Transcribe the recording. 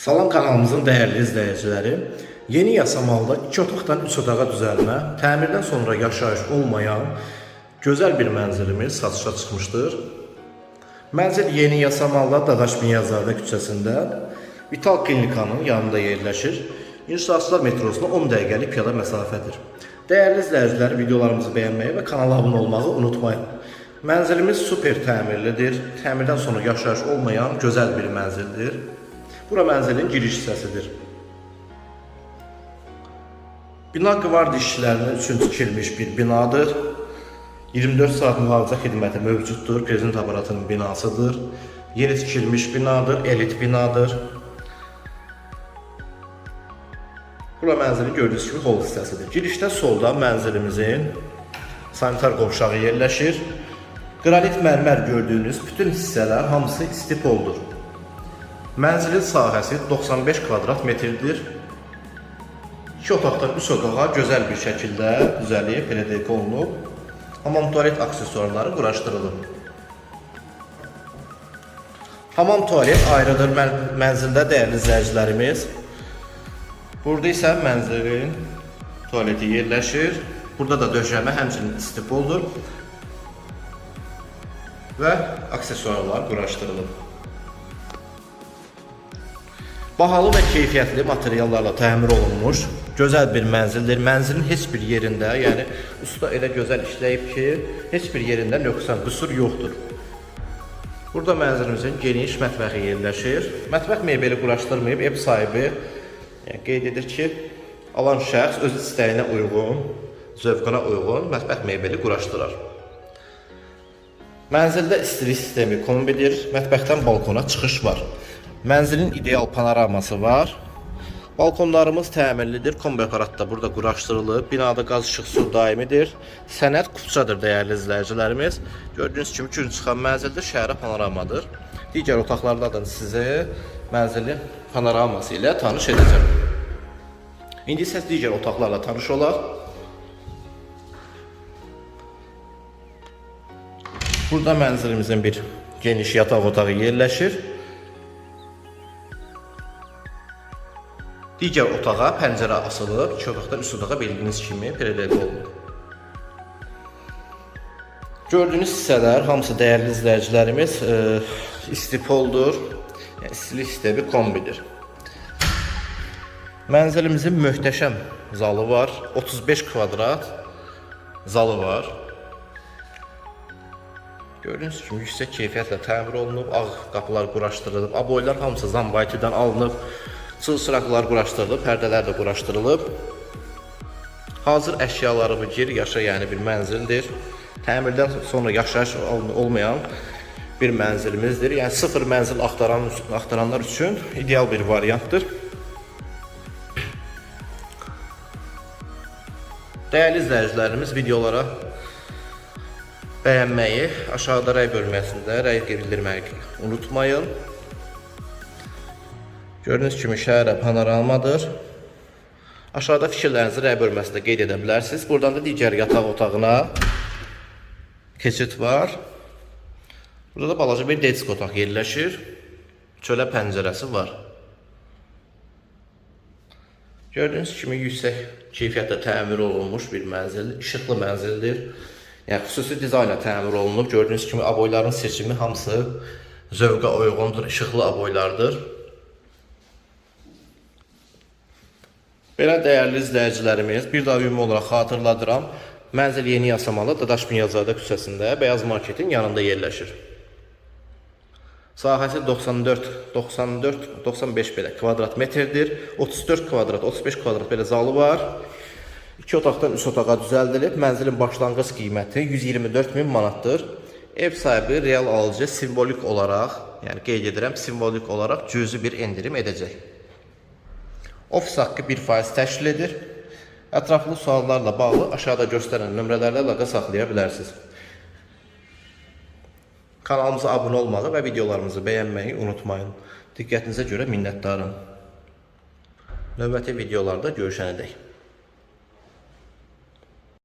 Salam kanalımızın değerli izleyicileri. Yeni yasamalda 2 otaqdan 3 otağa düzəlmə, təmirdən sonra yaşayış olmayan gözəl bir mənzilimiz satışa çıxmışdır. Mənzil Yeni Yasamalda Dadaş Binyazadə küçəsində Vital Klinikanın yanında yerləşir. İnşaatçılar metrosuna 10 dəqiqəlik piyada məsafədir. Dəyərli izləyicilər, videolarımızı bəyənməyi və kanala abunə olmağı unutmayın. Mənzilimiz super təmirlidir. Təmirdən sonra yaşayış olmayan gözəl bir mənzildir. Bura mənzilin giriş hissəsidir. Bina qvardiya işçilərinin üçün tikilmiş bir binadır. 24 saat mühafizə xidməti mövcuddur. Prezident aparatının binasıdır. Yeni tikilmiş binadır, elit binadır. Bura mənzilin gördüyünüz kimi hol hissəsidir. Girişdə solda mənzilimizin sanitar qovşağı yerləşir. Qranit mərmər gördüyünüz bütün hissələr hamısı istipoldur. Mənzilin sahəsi 95 kvadrat metrdir. İki otaqdan üç otağa gözəl bir şəkildə düzəlib, belə deyək olunub. Hamam tualet aksesuarları quraşdırılıb. Hamam tualet ayrıdır mən mənzildə dəyərli izləyicilərimiz. Burada isə mənzilin tualeti yerləşir. Burada da döşəmə həmçinin istipoldur və aksesuarlar quraşdırılıb. Bahalı və keyfiyyətli materiallarla təmir olunmuş gözəl bir mənzildir. Mənzilin heç bir yerində, yəni usta elə gözəl işləyib ki, heç bir yerində nöqsan, qüsur yoxdur. Burada mənzilimizin geniş mətbəxi yerləşir. Mətbəx mebeli quraşdırmayıb, ev sahibi yəni qeyd edir ki, alan şəxs öz istəyinə uyğun, zövqünə uyğun mətbəx mebeli quraşdırar. Mənzildə istilik sistemi kombidir. Mətbəxdən balkona çıxış var. Mənzilin ideal panoraması var. Balkonlarımız təmirlidir. Kombi aparat da burada quraşdırılıb. Binada qaz işıq su daimidir. Sənəd kupçadır dəyərli izləyicilərimiz. Gördüyünüz kimi gün çıxan mənzildə şəhərə panoramadır. Digər otaqlarda da sizi mənzilin panoraması ilə tanış edəcəm. İndi isə digər otaqlarla tanış olaq. Burada mənzilimizin bir geniş yataq otağı yerləşir. Digər otağa pəncərə asılıb, iki üst otağa bildiyiniz kimi pedagog olunub. Gördüyünüz hissələr hamısı dəyərli izləyicilərimiz e, istipoldur. Yəni istilik sistemi kombidir. Mənzilimizin möhtəşəm zalı var. 35 kvadrat zalı var. Gördüyünüz kimi yüksək keyfiyyətlə təmir olunub, ağ qapılar quraşdırılıb, aboylar hamısı Zambaytidən alınıb, çıl sıraqlar quraşdırılıb, pərdələr də quraşdırılıb. Hazır əşyaları bu gir yaşa yəni bir mənzildir. Təmirdən sonra yaşayış ol- olmayan bir mənzilimizdir. Yəni sıfır mənzil axtaran axtaranlar üçün ideal bir variantdır. Dəyərli izləyicilərimiz videolara bəyənməyi, aşağıda rəy bölməsində rəy bildirməyi unutmayın. Gördüyünüz kimi şəhərə panoramadır. Aşağıda fikirlərinizi rəy bölməsində qeyd edə bilərsiniz. Buradan da digər yataq otağına keçid var. Burada da balaca bir desk otaq yerləşir. Çölə pəncərəsi var. Gördüyünüz kimi yüksək keyfiyyətlə təmir olunmuş bir mənzil, işıqlı mənzildir. Yəni xüsusi dizaynla təmir olunub. Gördüyünüz kimi aboyların seçimi hamısı zövqə uyğundur, işıqlı aboylardır. Belə dəyərli izləyicilərimiz, bir daha ümumi olaraq xatırladıram. Mənzil Yeni Yasamalı Dadaş Binyazadə küçəsində Bəyaz Marketin yanında yerləşir. Sahəsi 94, 94, 95 belə kvadrat metrdir. 34 kvadrat, 35 kvadrat belə zalı var. İki otaqdan üç otağa düzəldilib. Mənzilin başlanğıc qiyməti 124 min manatdır. Ev sahibi real alıcı simvolik olaraq, yəni qeyd edirəm, simvolik olaraq cüzi bir endirim edəcək. Ofis haqqı 1% təşkil edir. Ətraflı suallarla bağlı aşağıda göstərən nömrələrlə əlaqə saxlaya bilərsiniz. Kanalımıza abunə olmağı və videolarımızı bəyənməyi unutmayın. Diqqətinizə görə minnətdarım. Növbəti videolarda görüşənədək.